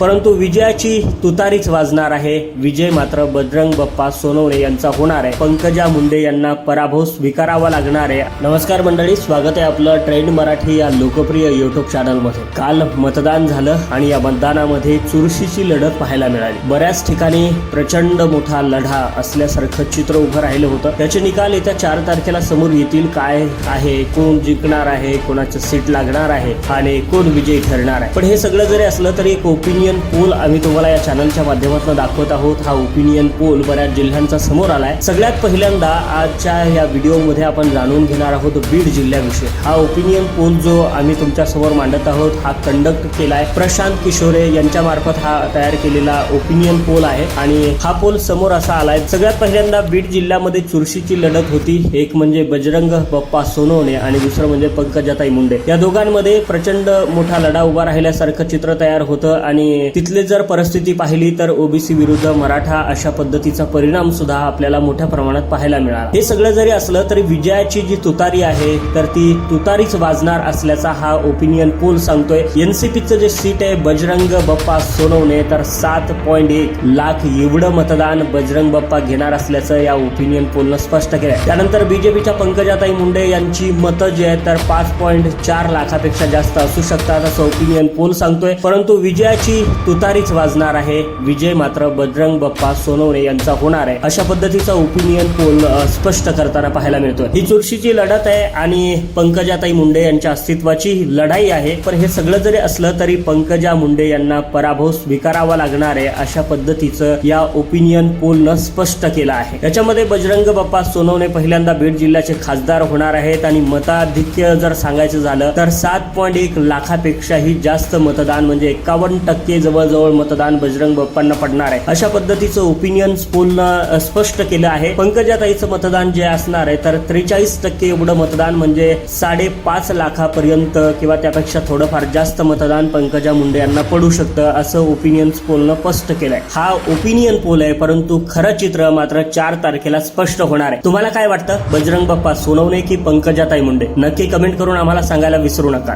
परंतु विजयाची तुतारीच वाजणार आहे. विजय मात्र बजरंग बाप्पा सोनवणे यांचा होणार आहे. पंकजा मुंडे यांना पराभव स्वीकारावा लागणार आहे. नमस्कार मंडळी स्वागत आहे आपलं ट्रेंड मराठी या लोकप्रिय युट्यूब चॅनलमध्ये काल मतदान झालं आणि या मतदानामध्ये चुरशीची लढत पाहायला मिळाली. बऱ्याच ठिकाणी प्रचंड मोठा लढा असल्यासारखं चित्र उभं राहिलं होतं. त्याचे निकाल येत्या चार तारखेला समोर येतील. काय आहे कोण जिंकणार आहे कोणाचं सीट लागणार आहे आणि कोण विजयी ठरणार आहे. पण हे सगळं जरी असलं तरी एक ओपिनियन पोल आम्ही तुम्हाला या चॅनलच्या माध्यमातून दाखवत आहोत. हा ओपिनियन पोल बऱ्याच जिल्ह्यांचा समोर आलाय. सगळ्यात पहिल्यांदा आजच्या या व्हिडिओमध्ये आपण जाणून घेणार आहोत बीड जिल्ह्याविषयी. हा ओपिनियन पोल जो आम्ही तुमच्यासमोर मांडत आहोत हा कंडक्ट केलाय प्रशांत किशोरे यांच्या मार्फत हा तयार केलेला ओपिनियन पोल आहे. आणि हा पोल समोर असा आलाय सगळ्यात पहिल्यांदा बीड जिल्ह्यामध्ये चुरशीची लढत होती. एक म्हणजे बजरंग बप्पा सोनवणे आणि दुसरं म्हणजे पंकजाताई मुंडे. या दोघांमध्ये प्रचंड मोठा लढा उभा राहिल्यासारखं चित्र तयार होतं आणि तिथले जर परिस्थिती पाहिली तर ओबीसी विरुद्ध मराठा अशा पद्धतीचा परिणाम सुद्धा आपल्याला मोठ्या प्रमाणात पाहायला मिळाला. हे सगळं जरी असलं तरी विजयाची जी तुतारी आहे तर ती तुतारीच वाजणार असल्याचा हा ओपिनियन पोल सांगतोय? एनसीपीचं जे सीट आहे बजरंग बप्पा सोनवणे तर सात पॉईंट एक लाख एवढं मतदान बजरंग बाप्पा घेणार असल्याचं या ओपिनियन पोलनं स्पष्ट केलंय. त्यानंतर बीजेपीच्या पंकजाताई मुंडे यांची मतं जी आहेत तर पाच पॉईंट चार लाखापेक्षा जास्त असू शकतात असं ओपिनियन पोल सांगतोय. परंतु विजयाची तुतारीच वाजणार आहे. विजय मात्र बजरंग बाप्पा सोनवणे यांचा होणार आहे. अशा पद्धतीचा ओपिनियन पोल स्पष्ट करताना पाहायला मिळतोय. ही चुरशीची लढत आहे आणि पंकजाताई मुंडे यांच्या अस्तित्वाची लढाई आहे. पण हे सगळं जरी असलं तरी पंकजा मुंडे यांना पराभव स्वीकारावा लागणार आहे अशा पद्धतीचं या ओपिनियन पोलनं स्पष्ट केलं आहे. याच्यामध्ये बजरंग बाप्पा सोनवणे पहिल्यांदा बीड जिल्ह्याचे खासदार होणार आहेत आणि मताधिक्य जर सांगायचं झालं तर सात पॉईंट एक लाखापेक्षाही जास्त मतदान म्हणजे एकावन्न टक्के जवळजवळ मतदान बजरंग बाप्पांना पडणार आहे. अशा पद्धतीचं ओपिनियन पोलनं स्पष्ट केलं आहे. पंकजाताईचं मतदान जे असणार आहे तर त्रेचाळीस टक्के एवढं मतदान म्हणजे साडेपाच लाखापर्यंत किंवा त्यापेक्षा थोडंफार जास्त मतदान पंकजा मुंडे यांना पडू शकतं असं ओपिनियन पोलनं स्पष्ट केलंय. हा ओपिनियन पोल आहे परंतु खरं चित्र मात्र चार तारखेला स्पष्ट होणार आहे. तुम्हाला काय वाटतं? बजरंग बाप्पा सोनवणे की पंकजाताई मुंडे? नक्की कमेंट करून आम्हाला सांगायला विसरू नका.